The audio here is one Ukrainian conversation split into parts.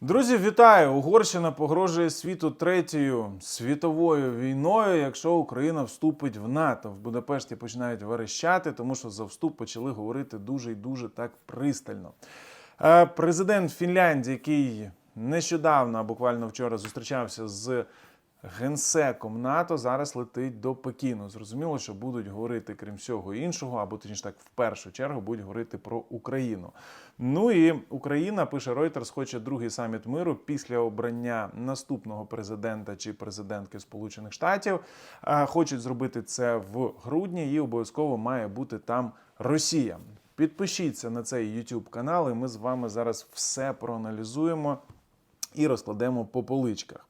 Друзі, вітаю! Угорщина погрожує світу третьою світовою війною, якщо Україна вступить в НАТО. В Будапешті починають верещати, тому що за вступ почали говорити дуже і дуже так пристально. Е, Президент Фінляндії, який нещодавно, буквально вчора, зустрічався з генсеком НАТО, зараз летить до Пекіну. Зрозуміло, що будуть говорити, крім всього іншого, або точніше так, в першу чергу будуть говорити про Україну. Ну і Україна пише Reuters, хоче другий саміт миру після обрання наступного президента чи президентки Сполучених Штатів. Хочуть зробити це в грудні, і обов'язково має бути там Росія. Підпишіться на цей YouTube канал, і ми з вами зараз все проаналізуємо і розкладемо по поличках.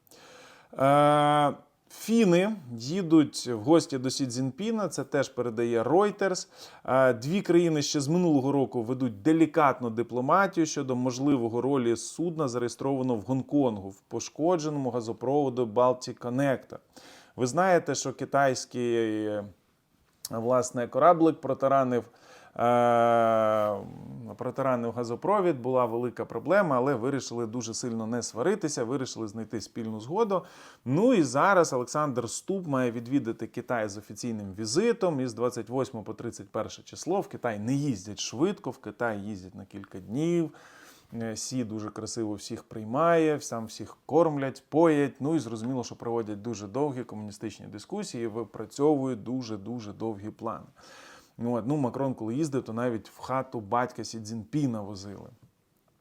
Е, Фіни їдуть в гості до Сі Цзіньпіна, це теж передає Reuters. Е, Дві країни ще з минулого року ведуть делікатну дипломатію щодо можливого ролі судна, зареєстрованого в Гонконгу в пошкодженому газопроводу Baltic Connector. Ви знаєте, що китайський е, власне кораблик протаранив. Е, Протаранив газопровід, була велика проблема, але вирішили дуже сильно не сваритися, вирішили знайти спільну згоду. Ну і зараз Олександр Ступ має відвідати Китай з офіційним візитом. І з 28 по 31 число в Китай не їздять швидко, в Китай їздять на кілька днів. Е, Сі дуже красиво всіх приймає, сам всіх кормлять, поять. Ну і зрозуміло, що проводять дуже довгі комуністичні дискусії, випрацьовують дуже дуже довгі плани. Ну, от, ну, Макрон, коли їздив, то навіть в хату батька Сі Цзіньпіна возили.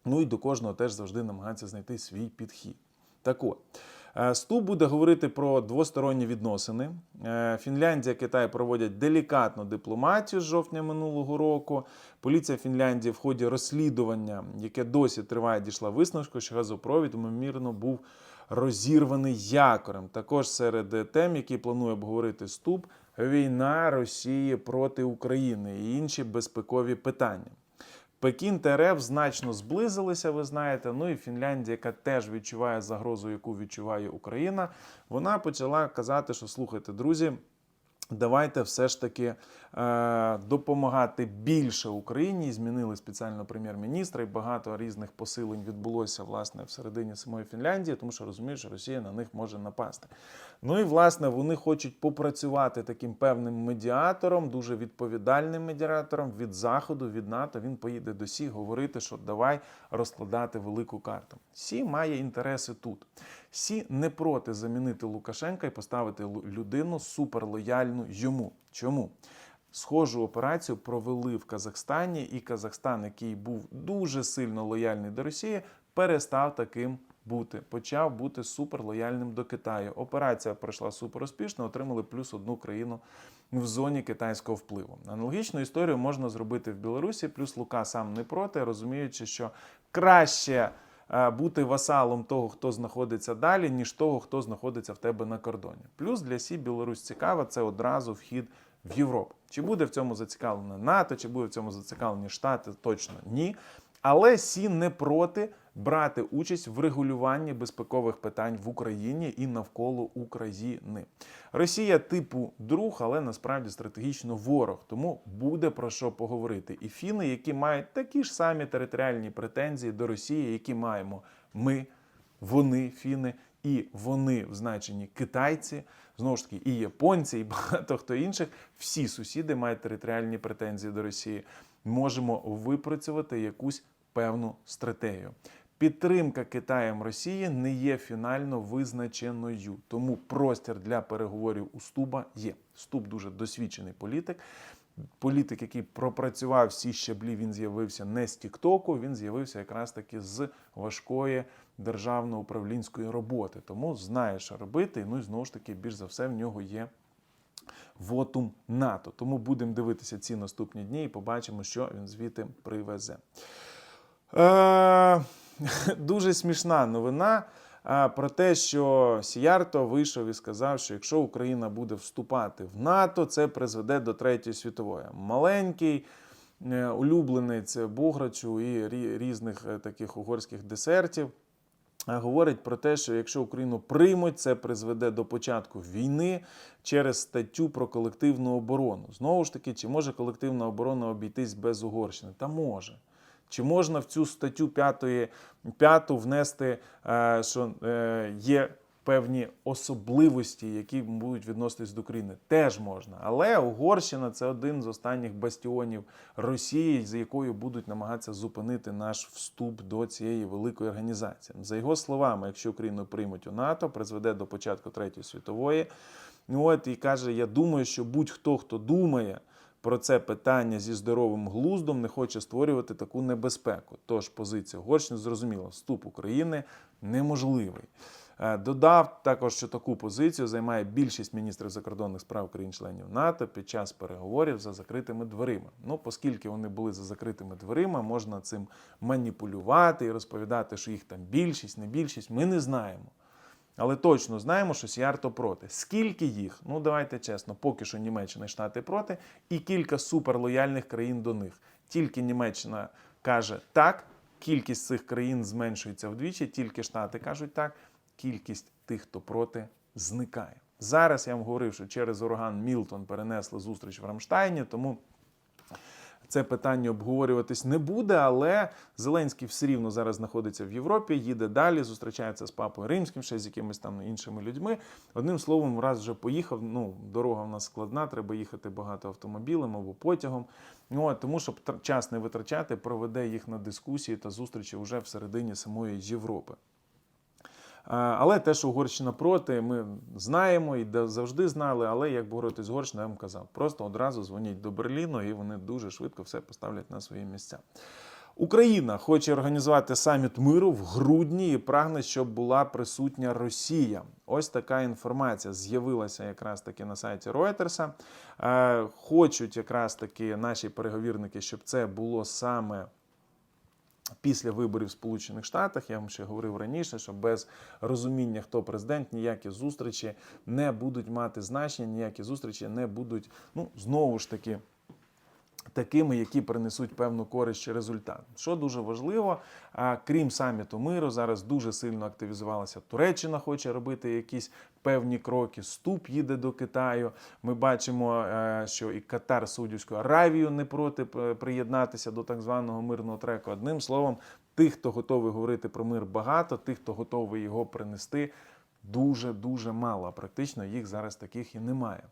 Ну і до кожного теж завжди намагається знайти свій підхід. Так от, е, Ступ буде говорити про двосторонні відносини. Е, Фінляндія, Китай проводять делікатну дипломатію з жовтня минулого року. Поліція Фінляндії в ході розслідування, яке досі триває, дійшла висновку, що газопровід, ймовірно, був розірваний якорем. Також серед тем, які планує обговорити Ступ, війна Росії проти України і інші безпекові питання. Пекін та РФ значно зблизилися, ви знаєте. Ну і Фінляндія, яка теж відчуває загрозу, яку відчуває Україна, вона почала казати, що слухайте, друзі. Давайте все ж таки е, допомагати більше Україні. Змінили спеціально прем'єр-міністра, і багато різних посилень відбулося власне всередині самої Фінляндії, тому що розуміють, що Росія на них може напасти. Ну і власне вони хочуть попрацювати таким певним медіатором, дуже відповідальним медіатором від заходу, від НАТО. Він поїде до Сі говорити, що давай розкладати велику карту. Сі має інтереси тут. Сі не проти замінити Лукашенка і поставити людину суперлояльну йому. Чому? Схожу операцію провели в Казахстані, і Казахстан, який був дуже сильно лояльний до Росії, перестав таким бути. Почав бути суперлояльним до Китаю. Операція пройшла супер успішно, отримали плюс одну країну в зоні китайського впливу. Аналогічну історію можна зробити в Білорусі, плюс Лука сам не проти, розуміючи, що краще бути васалом того, хто знаходиться далі, ніж того, хто знаходиться в тебе на кордоні. Плюс для Сі Білорусь цікава, це одразу вхід в Європу. Чи буде в цьому зацікавлена НАТО, чи буде в цьому зацікавлені Штати, точно ні. Але Сі не проти брати участь в регулюванні безпекових питань в Україні і навколо України. Росія типу друг, але насправді стратегічно ворог, тому буде про що поговорити. І фіни, які мають такі ж самі територіальні претензії до Росії, які маємо ми, вони, фіни, і вони в значенні китайці, знову ж таки, і японці, і багато хто інших. Всі сусіди мають територіальні претензії до Росії. Можемо випрацювати якусь певну стратегію. Підтримка Китаєм Росії не є фінально визначеною, тому простір для переговорів у Стуба є. Стуб дуже досвідчений політик. Політик, який пропрацював всі щаблі, він з'явився не з Тіктоку, він з'явився якраз таки з важкої державно-управлінської роботи. Тому знає, що робити. Ну і знову ж таки, більш за все, в нього є вотум НАТО. Тому будемо дивитися ці наступні дні і побачимо, що він звідти привезе. Е, дуже смішна новина про те, що Сіярто вийшов і сказав, що якщо Україна буде вступати в НАТО, це призведе до Третьої світової. Маленький е, улюбленець Бограчу і різних е, таких угорських десертів. е, Говорить про те, що якщо Україну приймуть, це призведе до початку війни через статтю про колективну оборону. Знову ж таки, чи може колективна оборона обійтись без Угорщини? Та може. Чи можна в цю статтю 5, 5 внести, е, що е, є певні особливості, які будуть відноситись до України? Теж можна. Але Угорщина це один з останніх бастіонів Росії, за якою будуть намагатися зупинити наш вступ до цієї великої організації. За його словами, якщо Україну приймуть у НАТО, призведе до початку Третьої світової. От і каже: я думаю, що будь-хто, хто думає про це питання зі здоровим глуздом, не хоче створювати таку небезпеку. Тож позиція Угорщини зрозуміла, вступ України неможливий. Е, Додав також, що таку позицію займає більшість міністрів закордонних справ країн-членів НАТО під час переговорів за закритими дверима. Ну, оскільки вони були за закритими дверима, можна цим маніпулювати і розповідати, що їх там більшість, не більшість. Ми не знаємо. Але точно знаємо, що Сіарто проти. Скільки їх? Ну давайте чесно, поки що Німеччина і Штати проти, і кілька суперлояльних країн до них. Тільки Німеччина каже так, кількість цих країн зменшується вдвічі, тільки Штати кажуть так, кількість тих, хто проти, зникає. Зараз я вам говорив, що через ураган Мілтон перенесли зустріч в Рамштайні, тому це питання обговорюватись не буде, але Зеленський все рівно зараз знаходиться в Європі, їде далі, зустрічається з папою римським, ще з якимись там іншими людьми. Одним словом, раз вже поїхав. Ну, дорога в нас складна, треба їхати багато автомобілем або потягом. Ну, от, тому, щоб час не витрачати, проведе їх на дискусії та зустрічі вже всередині самої Європи. Але те, що Угорщина проти, ми знаємо і завжди знали. Але як боротися з Угорщиною, я вам казав, просто одразу дзвоніть до Берліну, і вони дуже швидко все поставлять на свої місця. Україна хоче організувати саміт миру в грудні і прагне, щоб була присутня Росія. Ось така інформація з'явилася якраз таки на сайті Reuters. Хочуть якраз таки наші переговірники, щоб це було саме після виборів в Сполучених Штатах. Я вам ще говорив раніше, що без розуміння, хто президент, ніякі зустрічі не будуть мати значення, ніякі зустрічі не будуть, ну знову ж таки. Такими, які принесуть певну користь результат. Що дуже важливо, крім саміту миру, зараз дуже сильно активізувалася Туреччина, хоче робити якісь певні кроки. Ступ їде до Китаю. Ми бачимо, е, що і Катар Саудівську Аравію не проти е, приєднатися до так званого мирного треку. Одним словом, тих, хто готовий говорити про мир, багато, тих, хто готовий його принести, дуже дуже мало. Практично їх зараз таких і немає.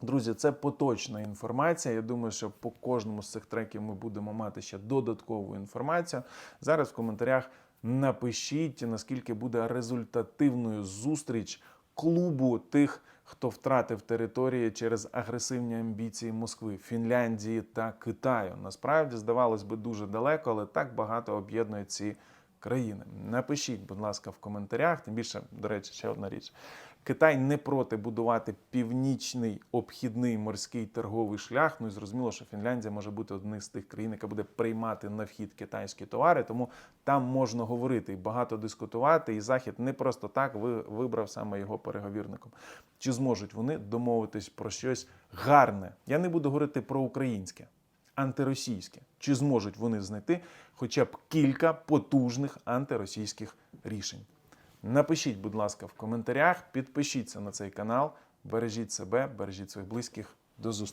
Друзі, це поточна інформація. Я думаю, що по кожному з цих треків ми будемо мати ще додаткову інформацію. Зараз в коментарях напишіть, наскільки буде результативною зустріч клубу тих, хто втратив території через агресивні амбіції Москви, Фінляндії та Китаю. Насправді здавалось би дуже далеко, але так багато об'єднує ці країни. Напишіть, будь ласка, в коментарях. Тим більше, до речі, ще одна річ. Китай не проти будувати північний обхідний морський торговий шлях. Ну і зрозуміло, що Фінляндія може бути одним з тих країн, яка буде приймати на вхід китайські товари. Тому там можна говорити і багато дискутувати. І захід не просто так вибрав саме його переговірником. Чи зможуть вони домовитись про щось гарне? Я не буду говорити про українське антиросійське. Чи зможуть вони знайти хоча б кілька потужних антиросійських рішень? Напишіть, будь ласка, в коментарях, підпишіться на цей канал, бережіть себе, бережіть своїх близьких. До зустрічі!